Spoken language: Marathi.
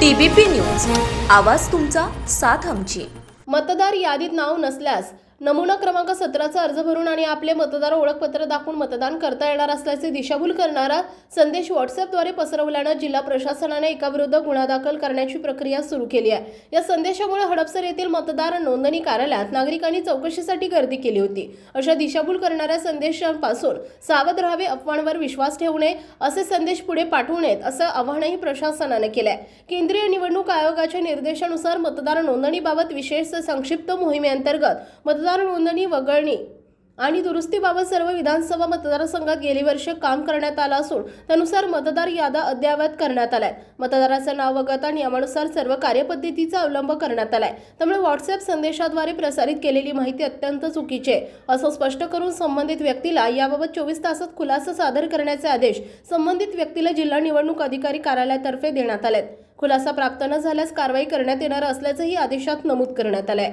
TBP news. आवाज तुमचा साथ आमची. मतदार यादीत नाव नसल्यास नमुना क्रमांक सतराचा अर्ज भरून आणि आपले मतदार ओळखपत्र दाखवून मतदान करता येणार असल्याचे दिशाभूल करणारा संदेश व्हॉट्सअपद्वारे पसरवल्यानं जिल्हा प्रशासनाने एकाविरुद्ध गुन्हा दाखल करण्याची प्रक्रिया सुरू केली आहे. या संदेशामुळे हडपसर येथील मतदार नोंदणी कार्यालयात नागरिकांनी चौकशीसाठी गर्दी केली होती. अशा दिशाभूल करणाऱ्या संदेशांपासून सावध राहावे अफवांवर विश्वास ठेवू नये असे संदेश पुढे पाठवू नयेत असं आवाहनही प्रशासनाने केलं आहे केंद्रीय निवडणूक आयोगाच्या निर्देशानुसार मतदार नोंदणीबाबत विशेष संक्षिप्त मोहिमेअंतर्गत मतदार नोंदणी वगळणी आणि दुरुस्तीबाबत सर्व विधानसभा मतदारसंघात गेली वर्ष काम करण्यात आलं असून त्यानुसार मतदार याद्या अद्ययावत करण्यात आलाय. मतदाराचं नाव वगळता नियमानुसार सर्व कार्यपद्धतीचा अवलंब करण्यात आलाय. त्यामुळे व्हॉट्सअप संदेशाद्वारे प्रसारित केलेली माहिती अत्यंत चुकीची आहे. असं स्पष्ट करून संबंधित व्यक्तीला याबाबत चोवीस तासात खुलासा सादर करण्याचे आदेश संबंधित व्यक्तीला जिल्हा निवडणूक अधिकारी कार्यालयातर्फे देण्यात आलेत. खुलासा प्राप्त न झाल्यास कारवाई करण्यात येणार असल्याचंही आदेशात नमूद करण्यात आलंय.